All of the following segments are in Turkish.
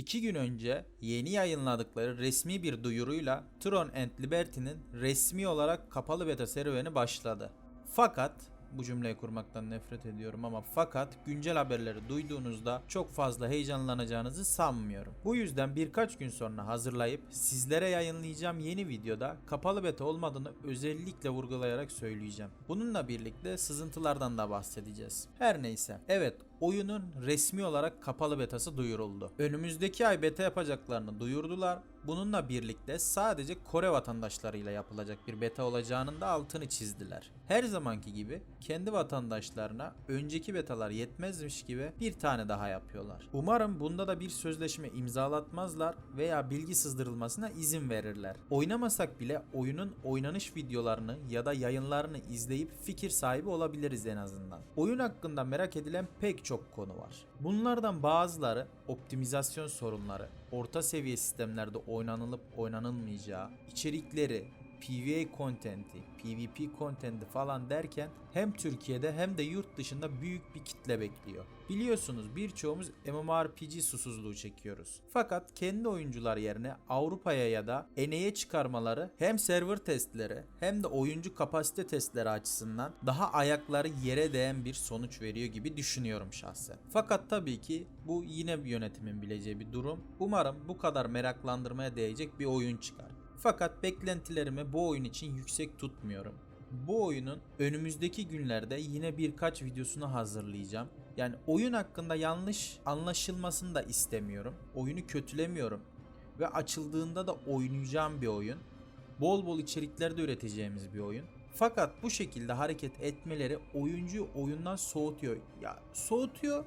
İki gün önce yeni yayınladıkları resmi bir duyuruyla Tron and Liberty'nin resmi olarak kapalı beta serüveni başladı. Fakat bu cümleyi kurmaktan nefret ediyorum ama fakat güncel haberleri duyduğunuzda çok fazla heyecanlanacağınızı sanmıyorum. Bu yüzden birkaç gün sonra hazırlayıp sizlere yayınlayacağım yeni videoda kapalı beta olmadığını özellikle vurgulayarak söyleyeceğim. Bununla birlikte sızıntılardan da bahsedeceğiz. Her neyse. Evet oyunun resmi olarak kapalı betası duyuruldu. Önümüzdeki ay beta yapacaklarını duyurdular. Bununla birlikte sadece Kore vatandaşlarıyla yapılacak bir beta olacağının da altını çizdiler. Her zamanki gibi kendi vatandaşlarına önceki betalar yetmezmiş gibi bir tane daha yapıyorlar. Umarım bunda da bir sözleşme imzalatmazlar veya bilgi sızdırılmasına izin verirler. Oynamasak bile oyunun oynanış videolarını ya da yayınlarını izleyip fikir sahibi olabiliriz en azından. Oyun hakkında merak edilen pek çok konu var. Bunlardan bazıları optimizasyon sorunları, orta seviye sistemlerde oynanılıp oynanılmayacağı, içerikleri, PvE content'i, PvP content'i falan derken hem Türkiye'de hem de yurt dışında büyük bir kitle bekliyor. Biliyorsunuz birçoğumuz MMORPG susuzluğu çekiyoruz. Fakat kendi oyuncular yerine Avrupa'ya ya da NA'ye çıkarmaları hem server testleri hem de oyuncu kapasite testleri açısından daha ayakları yere değen bir sonuç veriyor gibi düşünüyorum şahsen. Fakat tabii ki bu yine yönetimin bileceği bir durum. Umarım bu kadar meraklandırmaya değecek bir oyun çıkar. Fakat beklentilerimi bu oyun için yüksek tutmuyorum. Bu oyunun önümüzdeki günlerde yine birkaç videosunu hazırlayacağım. Yani oyun hakkında yanlış anlaşılmasını da istemiyorum. Oyunu kötülemiyorum. Ve açıldığında da oynayacağım bir oyun. Bol bol içerikler de üreteceğimiz bir oyun. Fakat bu şekilde hareket etmeleri oyuncuyu oyundan soğutuyor. Ya soğutuyor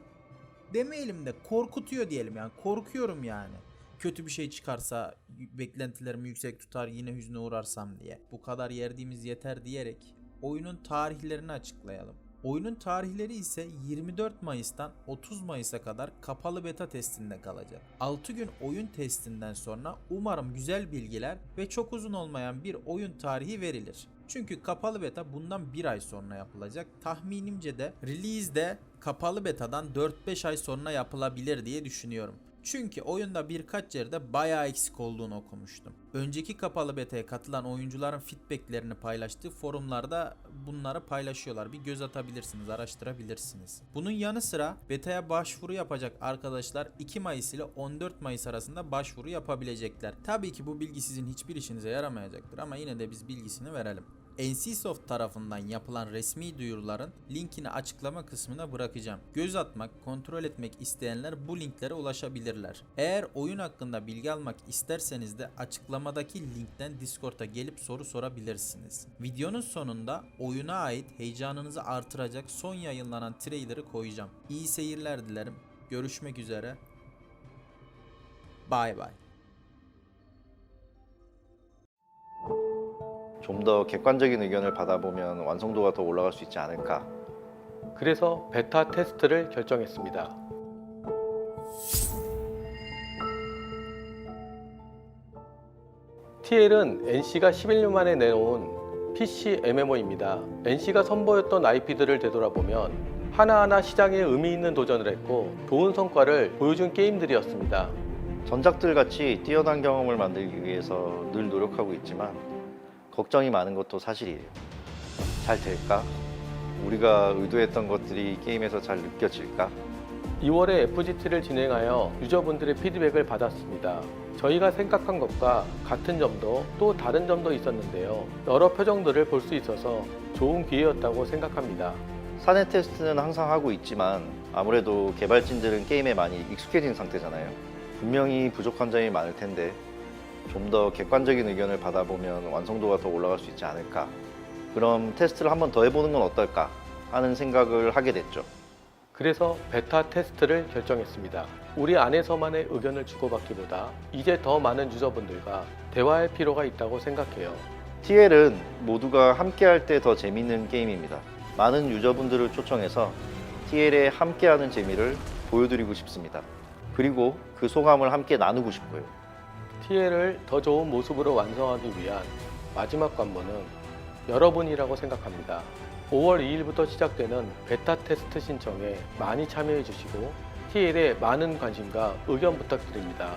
demeyelim de korkutuyor diyelim yani. Korkuyorum yani kötü bir şey çıkarsa beklentilerimi yüksek tutar yine hüzne uğrarsam diye. Bu kadar yerdiğimiz yeter diyerek oyunun tarihlerini açıklayalım. Oyunun tarihleri ise 24 Mayıs'tan 30 Mayıs'a kadar kapalı beta testinde kalacak. 6 gün oyun testinden sonra umarım güzel bilgiler ve çok uzun olmayan bir oyun tarihi verilir. Çünkü kapalı beta bundan bir ay sonra yapılacak. Tahminimce de release de kapalı betadan 4-5 ay sonra yapılabilir diye düşünüyorum. Çünkü oyunda birkaç yerde bayağı eksik olduğunu okumuştum. Önceki kapalı beta'ya katılan oyuncuların feedbacklerini paylaştığı forumlarda bunları paylaşıyorlar. Bir göz atabilirsiniz, araştırabilirsiniz. Bunun yanı sıra beta'ya başvuru yapacak arkadaşlar 2 Mayıs ile 14 Mayıs arasında başvuru yapabilecekler. Tabii ki bu bilgi sizin hiçbir işinize yaramayacaktır ama yine de biz bilgisini verelim. NCSoft tarafından yapılan resmi duyuruların linkini açıklama kısmına bırakacağım. Göz atmak, kontrol etmek isteyenler bu linklere ulaşabilirler. Eğer oyun hakkında bilgi almak isterseniz de açıklamadaki linkten Discord'a gelip soru sorabilirsiniz. Videonun sonunda oyuna ait heyecanınızı artıracak son yayınlanan trailer'ı koyacağım. İyi seyirler dilerim. Görüşmek üzere. Bye bye. 좀 더 객관적인 의견을 받아보면 완성도가 더 올라갈 수 있지 않을까. 그래서 베타 테스트를 결정했습니다. TL은 NC가 11년 만에 내놓은 PC MMO입니다. NC가 선보였던 IP들을 되돌아보면 하나하나 시장에 의미 있는 도전을 했고 좋은 성과를 보여준 게임들이었습니다. 전작들 같이 뛰어난 경험을 만들기 위해서 늘 노력하고 있지만 걱정이 많은 것도 사실이에요. 잘 될까? 우리가 의도했던 것들이 게임에서 잘 느껴질까? 2월에 FGT를 진행하여 유저분들의 피드백을 받았습니다. 저희가 생각한 것과 같은 점도 또 다른 점도 있었는데요. 여러 표정들을 볼 수 있어서 좋은 기회였다고 생각합니다. 사내 테스트는 항상 하고 있지만 아무래도 개발진들은 게임에 많이 익숙해진 상태잖아요. 분명히 부족한 점이 많을 텐데 좀 더 객관적인 의견을 받아보면 완성도가 더 올라갈 수 있지 않을까. 그럼 테스트를 한 번 더 해보는 건 어떨까 하는 생각을 하게 됐죠. 그래서 베타 테스트를 결정했습니다. 우리 안에서만의 의견을 주고받기보다 이제 더 많은 유저분들과 대화할 필요가 있다고 생각해요. TL은 모두가 함께 할 때 더 재밌는 게임입니다. 많은 유저분들을 초청해서 TL에 함께하는 재미를 보여드리고 싶습니다. 그리고 그 소감을 함께 나누고 싶고요. TL을 더 좋은 모습으로 완성하기 위한 마지막 관문은 여러분이라고 생각합니다. 5월 2일부터 시작되는 베타 테스트 신청에 많이 참여해 주시고 TTL에 많은 관심과 의견 부탁드립니다.